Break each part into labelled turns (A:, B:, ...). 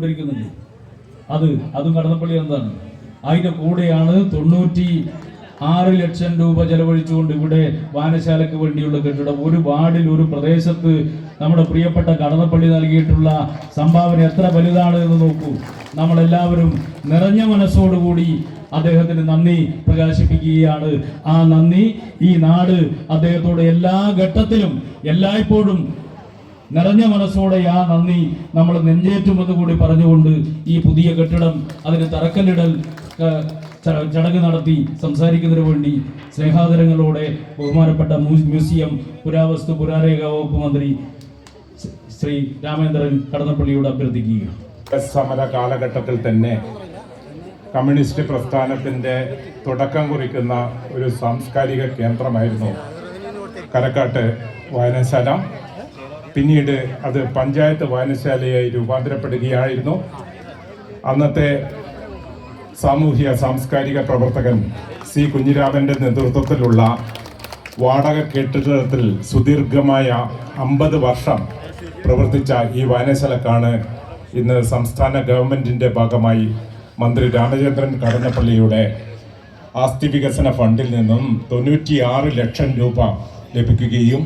A: കൊണ്ടിരിക്കുന്നുണ്ട്. അത് അതും കടന്നപ്പള്ളി എന്താണ് അതിന്റെ കൂടെയാണ് തൊണ്ണൂറ്റി ആറ് ലക്ഷം രൂപ ചെലവഴിച്ചുകൊണ്ട് ഇവിടെ വായനശാലയ്ക്ക് വേണ്ടിയുള്ള കെട്ടിടം. ഒരു വാർഡിൽ ഒരു പ്രദേശത്ത് നമ്മുടെ പ്രിയപ്പെട്ട കടന്നപ്പള്ളി നൽകിയിട്ടുള്ള സംഭാവന എത്ര വലുതാണ് എന്ന് നോക്കൂ. നമ്മളെല്ലാവരും നിറഞ്ഞ മനസ്സോടുകൂടി അദ്ദേഹത്തിന് നന്ദി പ്രകാശിപ്പിക്കുകയാണ്. ആ നന്ദി ഈ നാട് അദ്ദേഹത്തോട് എല്ലാ ഘട്ടത്തിലും എല്ലായ്പ്പോഴും നിറഞ്ഞ മനസ്സോടെ ആ നന്ദി നമ്മൾ നെഞ്ചേറ്റുമെന്ന് കൂടി പറഞ്ഞുകൊണ്ട് ഈ പുതിയ കെട്ടിടം അതിന് തറക്കല്ലിടൽ ചടങ്ങ് നടത്തി സംസാരിക്കുന്നതിന് വേണ്ടി സ്നേഹാദരങ്ങളോടെ ബഹുമാനപ്പെട്ട മ്യൂ- മ്യൂസിയം പുരാവസ്തു പുരാരേഖ വകുപ്പ് മന്ത്രി ശ്രീ- രാമേന്ദ്രൻ കടന്നപ്പള്ളിയോട് അഭ്യർത്ഥിക്കുക
B: സമര കാലഘട്ടത്തിൽ തന്നെ കമ്മ്യൂണിസ്റ്റ് പ്രസ്ഥാനത്തിന്റെ തുടക്കം കുറിക്കുന്ന ഒരു സാംസ്കാരിക കേന്ദ്രമായിരുന്നു കരക്കാട്ട് വായനശാല. പിന്നീട് അത് പഞ്ചായത്ത് വായനശാലയായി രൂപാന്തരപ്പെടുകയായിരുന്നു. അന്നത്തെ സാമൂഹ്യ സാംസ്കാരിക പ്രവർത്തകൻ സി കുഞ്ഞിരാമന്റെ നേതൃത്വത്തിലുള്ള വാടക കെട്ടിടത്തിൽ സുദീർഘമായ അമ്പത് വർഷം പ്രവർത്തിച്ച ഈ വായനശാലക്കാണ് ഇന്ന് സംസ്ഥാന ഗവൺമെന്റിന്റെ ഭാഗമായി മന്ത്രി രാമചന്ദ്രൻ കടന്നപ്പള്ളിയുടെ ആസ്തി വികസന ഫണ്ടിൽ നിന്നും തൊണ്ണൂറ്റിയാറ് ലക്ഷം രൂപ ലഭിക്കുകയും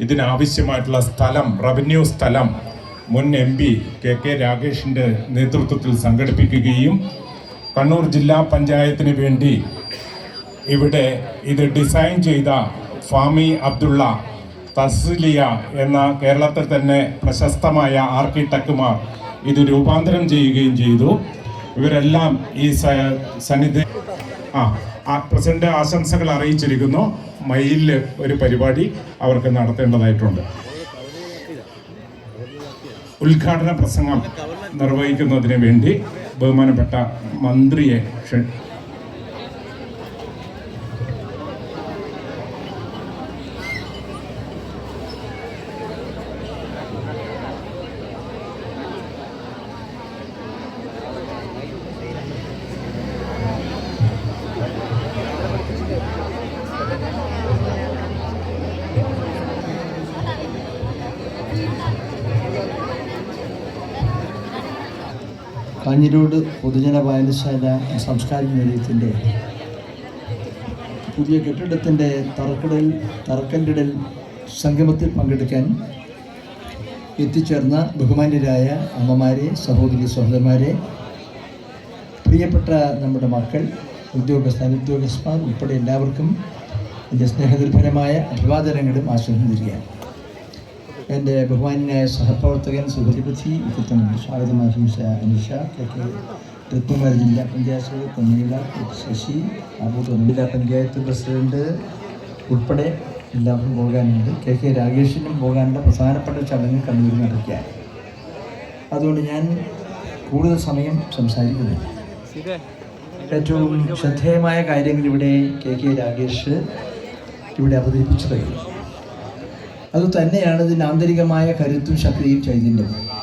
B: ഇതിനാവശ്യമായിട്ടുള്ള സ്ഥലം റവന്യൂ സ്ഥലം മുൻ എം പി കെ കെ രാഗേഷിന്റെ നേതൃത്വത്തിൽ സംഘടിപ്പിക്കുകയും കണ്ണൂർ ജില്ലാ പഞ്ചായത്തിന് വേണ്ടി ഇവിടെ ഇത് ഡിസൈൻ ചെയ്ത ഫാമി അബ്ദുള്ള തസ്ലിയ എന്ന കേരളത്തിൽ തന്നെ പ്രശസ്തമായ ആർക്കിടെക്റ്റുമാർ ഇത് രൂപാന്തരം ചെയ്യുകയും ചെയ്തു. ഇവരെല്ലാം ഈ സന്നിധി ആ, പ്രസിഡന്റ് ആശംസകൾ അറിയിച്ചിരിക്കുന്നു. മയിലിൽ ഒരു പരിപാടി അവർക്ക് നടത്തേണ്ടതായിട്ടുണ്ട്. ഉദ്ഘാടന പ്രസംഗം നിർവഹിക്കുന്നതിന് വേണ്ടി ബഹുമാനപ്പെട്ട മന്ത്രിയെ
C: കാഞ്ഞിരോട് പൊതുജന വായനശാല സാംസ്കാരിക നിലയത്തിന്റെ പുതിയ കെട്ടിടത്തിന്റെ തറക്കടൽ തറക്കല്ലിടൽ സംഗമത്തിൽ പങ്കെടുക്കാൻ എത്തിച്ചേർന്ന ബഹുമാന്യരായ അമ്മമാരെ സഹോദരി സഹോദരന്മാരെ പ്രിയപ്പെട്ട നമ്മുടെ മക്കൾ ഉദ്യോഗസ്ഥ അനുദ്യോഗസ്ഥന്മാർ ഉൾപ്പെടെ എല്ലാവർക്കും എന്റെ സ്നേഹനിർഭരമായ അഭിവാദനങ്ങളും ആശംസ നൽകുകയാണ് എന്റെ ബഹുമാനായ സഹപ്രവർത്തകൻ സുഹരിപതി ഇത്തരം സ്വാഗതം ആശംസ അനിഷ കെ ജില്ലാ പഞ്ചായത്ത് പൊന്നീല ശശി അബൂർ ജില്ലാ പഞ്ചായത്ത് പ്രസിഡന്റ് ഉൾപ്പെടെ എല്ലാവർക്കും പോകാനുണ്ട്. കെ കെ രാഗേഷിനും പോകാനുള്ള പ്രധാനപ്പെട്ട ചടങ്ങ് കണ്ണൂരിൽ നടക്കുകയാണ്. അതുകൊണ്ട് ഞാൻ കൂടുതൽ സമയം സംസാരിക്കുന്നില്ല ഏറ്റവും ശ്രദ്ധേയമായ കാര്യങ്ങൾ ഇവിടെ കെ കെ രാഗേഷ് ഇവിടെ അവതരിപ്പിച്ചു കഴിഞ്ഞു. അത് തന്നെയാണ് ഇതിന്റെ ആന്തരികമായ കരുത്തും ശക്തിയും ചൈതന്യവും